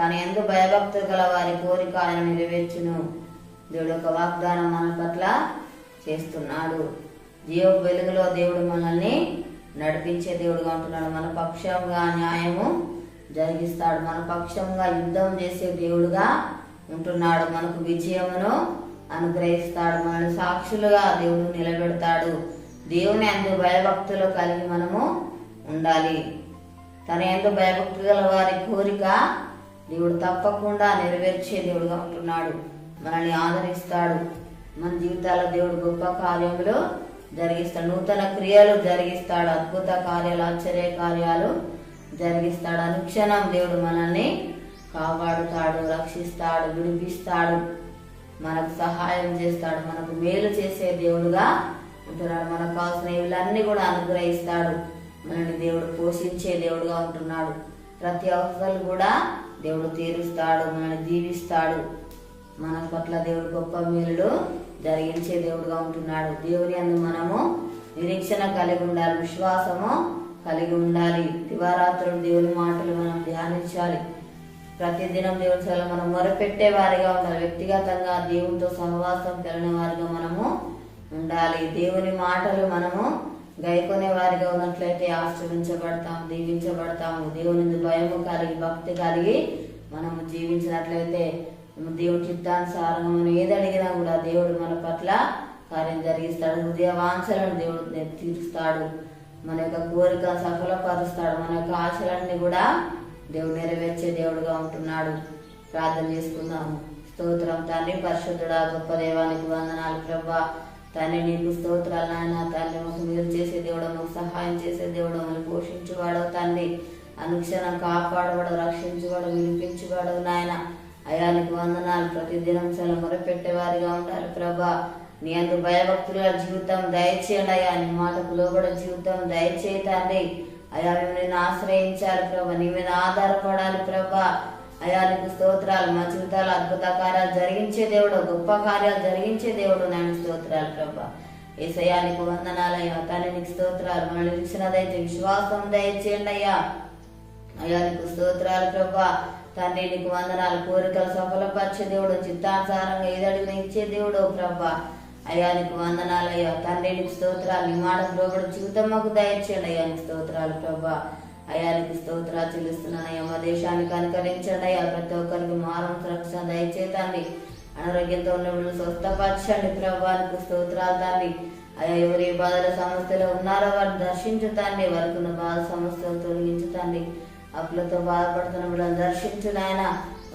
తన ఎందు భయభక్తులు గల వారి కోరిక ఆయన నెరవేర్చును. దేవుడు ఒక వాగ్దానం మన పట్ల చేస్తున్నాడు. జీవ వెలుగులో దేవుడు మనల్ని నడిపించే దేవుడుగా ఉంటున్నాడు. మన పక్షంగా న్యాయము జరిగిస్తాడు. మన పక్షంగా యుద్ధం చేసే దేవుడుగా ఉంటున్నాడు. మనకు విజయమును అనుగ్రహిస్తాడు. మనల్ని సాక్షులుగా దేవుడు నిలబెడతాడు. దేవుని అందు భయభక్తులు కలిగి మనము ఉండాలి. తన ఎందు భయభక్తులు గల వారి కోరిక దేవుడు తప్పకుండా నెరవేర్చే దేవుడుగా ఉంటున్నాడు. మనల్ని ఆదరిస్తాడు. మన జీవితాల్లో దేవుడు గొప్ప కార్యములు జరిగిస్తాడు. నూతన క్రియలు జరిగిస్తాడు. అద్భుత కార్యాలు ఆశ్చర్య కార్యాలు జరిగిస్తాడు. అనుక్షణం దేవుడు మనల్ని కాపాడుతాడు రక్షిస్తాడు విడిపిస్తాడు. మనకు సహాయం చేస్తాడు. మనకు మేలు చేసే దేవుడుగా ఉంటున్నాడు. మనకు కావాల్సిన ఇవన్నీ కూడా అనుగ్రహిస్తాడు. మనల్ని దేవుడు పోషించే దేవుడుగా ఉంటున్నాడు. ప్రతి అవసరాలు కూడా దేవుడు తీరుస్తాడు మనల్ని దీవిస్తాడు. మన పట్ల దేవుడు గొప్ప మేలుడు జరిగించే దేవుడుగా ఉంటున్నాడు. దేవుని అందు మనము నిరీక్షణ కలిగి ఉండాలి విశ్వాసము కలిగి ఉండాలి. దివారాత్రులు దేవుని మాటలు మనం ధ్యానించాలి. ప్రతిదినం దేవుని సేవలు మనం మొరపెట్టే వారిగా ఉండాలి. వ్యక్తిగతంగా దేవునితో సహవాసం కలిగిన వారిగా మనము ఉండాలి. దేవుని మాటలు మనము గైకొనే వారిగా ఉన్నట్లయితే ఆశ్రయించబడతాం దీవించబడతాము. దేవుని భయము కలిగి భక్తి కలిగి మనము జీవించినట్లయితే దేవుడి చిత్తానుసారం ఏది అడిగినా కూడా దేవుడు మన పట్ల కార్యం జరిగిస్తాడు. హృదయ వాంఛలను దేవుడు తీరుస్తాడు. మన యొక్క కోరిక సఫలపరుస్తాడు. మన యొక్క ఆశలన్నీ కూడా దేవుడు నెరవేర్చే దేవుడుగా ఉంటున్నాడు. ప్రార్థన చేసుకుందాము. స్తోత్రం తండ్రి పరిశుద్ధుడా గొప్ప దేవానికి వందనాలు. ప్రభా తండ్రి నీకు స్తోత్రాలు నాయన. తండ్రి మాకు మీరు చేసే దేవుడు మాకు సహాయం చేసే దేవుడు మమ్మల్ని పోషించువాడు తండ్రి. అనుక్షణం కాపాడవాడు రక్షించువాడు వినిపించువాడు నాయన. అయానికి వందనాలు. ప్రతిదినం చాలా మొరపెట్టేవారిగా ఉండాలి ప్రభా. నీ అందు భయభక్తుల జీవితం దయచేయండి అయ్యా. నీ మాటకు లోబడ జీవితం దయచేయి తండ్రి. అయా మేము నేను ఆశ్రయించాలి ప్రభా. నీ మీద ఆధారపడాలి ప్రభా. అయా స్తోత్రాలు మా జీవితాలు అద్భుత కార్యాలు జరిగించే దేవుడు గొప్ప కార్యాలు జరిగించే దేవుడు నాయన స్తోత్రాలు ప్రభా. ఏసయ్యా నీకు వందనాలయ్యా తండ్రి నీకు స్తోత్రాలు. మనల్ని ఇచ్చినదైతే విశ్వాసం దయచేయండి అయ్యా. అయ్యా నీకు స్తోత్రాలు ప్రభా. తండ్రి నీకు వందనాలు. కోరికలు సఫలపరిచే దేవుడు చిత్తానుసారంగా ఏదడిగిన ఇచ్చే దేవుడు ప్రభా. అయ్యా నీకు వందనాలు అయ్యా. తండ్రి నీకు స్తోత్రాలు. నీ మాట ప్రోబడి జీవితం మాకు దయచేయండి అయ్యా నీకు స్తోత్రాలు ప్రభా. అయ్యా నీకు స్తోత్రాలు చెల్లిస్తున్నాను మా దేశానికి అనుకరించండి అయ్యా ప్రతి ఒక్కరికి మారం రక్షణ దయచేతండి అనారోగ్యంతో ఉన్నప్పుడు స్వస్థపరచండి. ప్రభా స్తోత్రాలు తండ్రి. అయ్యా ఎవరు ఏ బాధల సమస్యలో ఉన్నారో వారిని దర్శించుతాండి వారికి ఉన్న బాధ సమస్యలు తొలగించుతాండి అప్పులతో బాధపడుతున్నప్పుడు బిడ్డలు దర్శించు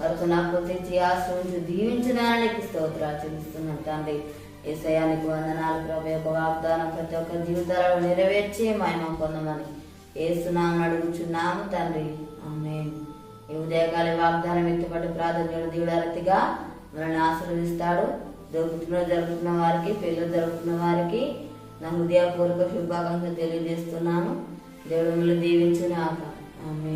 వరకు నాకు తెచ్చి ఆశ్రయించి దీవించు స్తోత్రాలు చెల్లిస్తున్నాను తండ్రి. ఏసయానికి వందనాలు. ప్రభు యొక్క వాగ్దానం ప్రతి ఒక్క జీవితాలను నెరవేర్చి మహిమ పొందమని ఏసునామని అడుగుచున్నాము తండ్రి. ఆమె ఈ ఉదయకాల వాగ్దానం ఎత్తుపట్టి ప్రార్థన దేవుడారతిగా మనల్ని ఆశీర్వదిస్తాడు. దొరుకుతున్న జరుగుతున్న వారికి పెళ్ళి జరుగుతున్న వారికి నా హృదయపూర్వక శుభాకాంక్షలు తెలియజేస్తున్నాను దేవుడు మిమ్మల్ని దీవించుని ఆమె